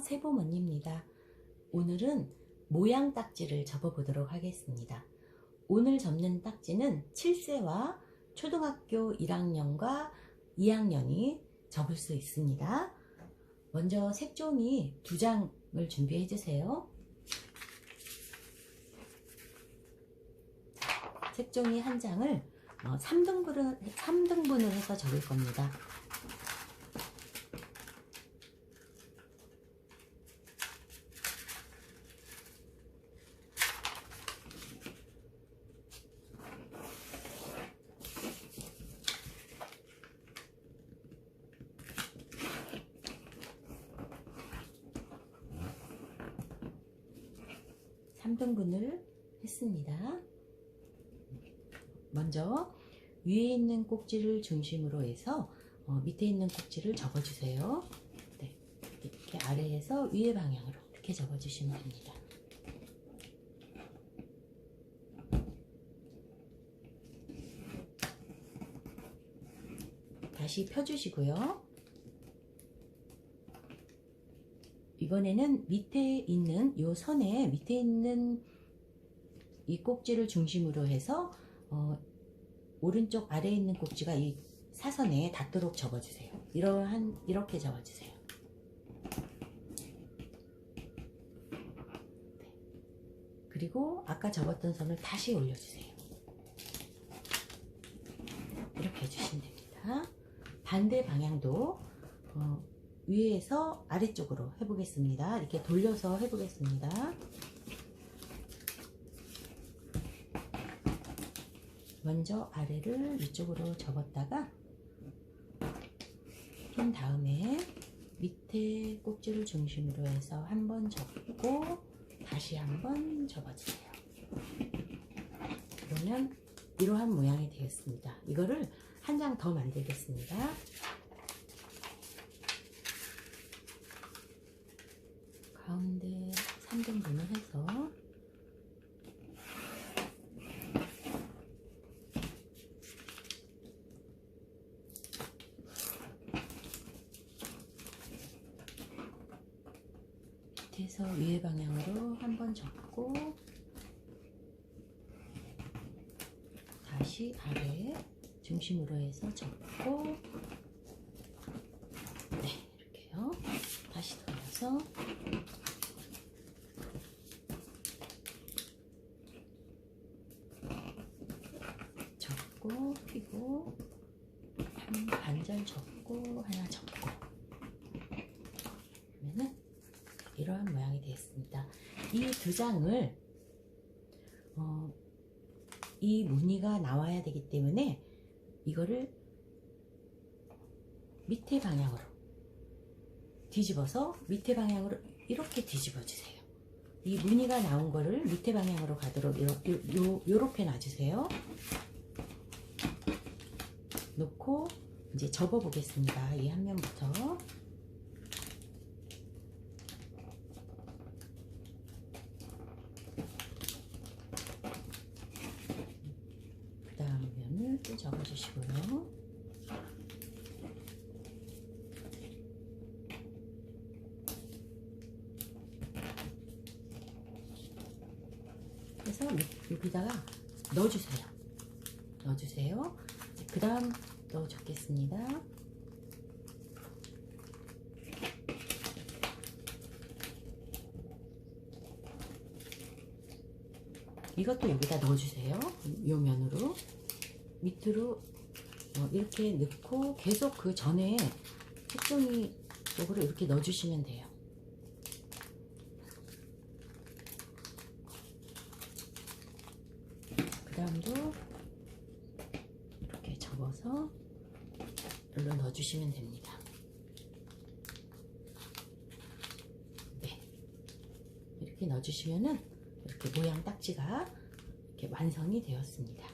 세봄 언니입니다. 오늘은 모양 딱지를 접어 보도록 하겠습니다. 오늘 접는 딱지는 7세와 초등학교 1학년과 2학년이 접을 수 있습니다. 먼저 색종이 두 장을 준비해 주세요. 색종이 한 장을 3등분을, 3등분을 해서 접을 겁니다. 삼등분을 했습니다. 먼저 위에 있는 꼭지를 중심으로 해서 어, 밑에 있는 꼭지를 접어주세요. 네, 이렇게 아래에서 위에 방향으로 이렇게 접어주시면 됩니다. 다시 펴주시고요. 이번에는 밑에 있는 요 선에 밑에 있는 이 꼭지를 중심으로 해서 어, 오른쪽 아래에 있는 꼭지가 이 사선에 닿도록 접어주세요. 이러한 이렇게 접어주세요. 네. 그리고 아까 접었던 선을 다시 올려주세요. 이렇게 해주시면 됩니다. 반대 방향도 어, 위에서 아래쪽으로 해보겠습니다. 이렇게 돌려서 해보겠습니다. 먼저 아래를 위쪽으로 접었다가 핀 다음에 밑에 꼭지를 중심으로 해서 한 번 접고 다시 한 번 접어주세요. 그러면 이러한 모양이 되겠습니다. 이거를 한 장 더 만들겠습니다. 3등분을 해서. 밑에서 위에 방향으로 한번 접고 다시 아래 중심으로 해서 접고 네 이렇게요. 다시 돌려서 접고 피고 한 반절 접고 하나 접고 그러면은 이러한 모양이 되었습니다. 이 두 장을 어, 이 무늬가 나와야 되기 때문에 이거를 밑에 방향으로 뒤집어서 밑에 방향으로 이렇게 뒤집어 주세요. 이 무늬가 나온 거를 밑에 방향으로 가도록 요렇게 놔주세요. 놓고 이제 접어 보겠습니다. 이 한 면부터 그 다음 면을 또 접어 주시고요. 그래서 여기다가 넣어주세요. 넣어주세요. 그 다음 넣어 적겠습니다. 이것도 여기다 넣어주세요. 요 면으로 밑으로 어, 이렇게 넣고 계속 그 전에 색종이 쪽으로 이렇게 넣어주시면 돼요. 그 다음도 접어서 여기로 넣어주시면 됩니다. 네. 이렇게 넣어주시면은 이렇게 모양 딱지가 이렇게 완성이 되었습니다.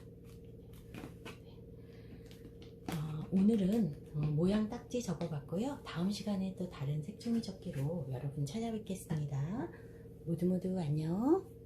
어, 오늘은 어, 모양 딱지 접어봤고요. 다음 시간에 또 다른 색종이 접기로 여러분 찾아뵙겠습니다. 모두 모두 안녕.